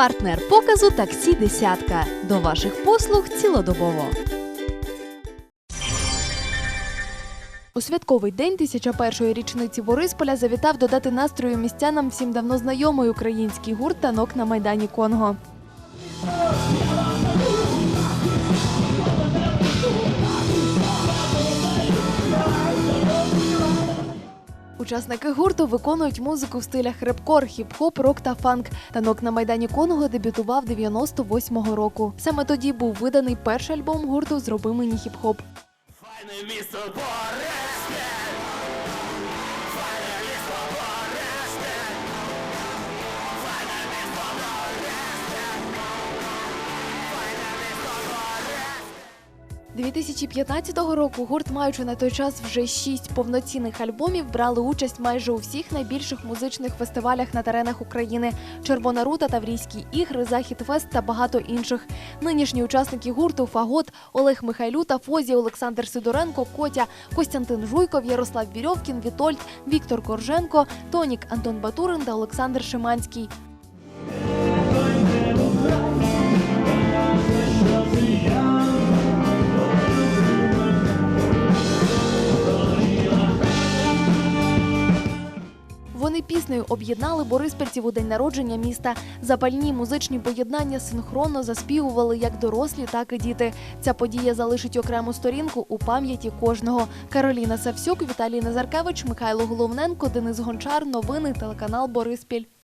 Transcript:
Партнер показу таксі десятка. До ваших послуг цілодобово. У святковий день 1001-ї річниці Борисполя завітав додати настрою містянам всім давно знайомий український гурт танок на майдані Конго. Учасники гурту виконують музику в стилях репкор, хіп-хоп, рок та фанк. Танок на майдані Конго дебютував 98-го року. Саме тоді був виданий перший альбом гурту Зроби мені хіп-хоп. Файне місто Борешне! 2015 року гурт, маючи на той час вже шість повноцінних альбомів, брали участь майже у всіх найбільших музичних фестивалях на теренах України: Червона рута, Таврійські ігри, Захід Фест та багато інших. Нинішні учасники гурту Фагот, Олег Михайлюта, Фозі, Олександр Сидоренко, Котя, Костянтин Жуйков, Ярослав Вірьовкін, Вітольд, Віктор Корженко, Тонік, Антон Батурин та Олександр Шиманський. Піснею об'єднали бориспільців у день народження міста. Запальні музичні поєднання синхронно заспівували як дорослі, так і діти. Ця подія залишить окрему сторінку у пам'яті кожного. Кароліна Савсюк, Віталій Назаркевич, Михайло Головненко, Денис Гончар. Новини телеканал Бориспіль.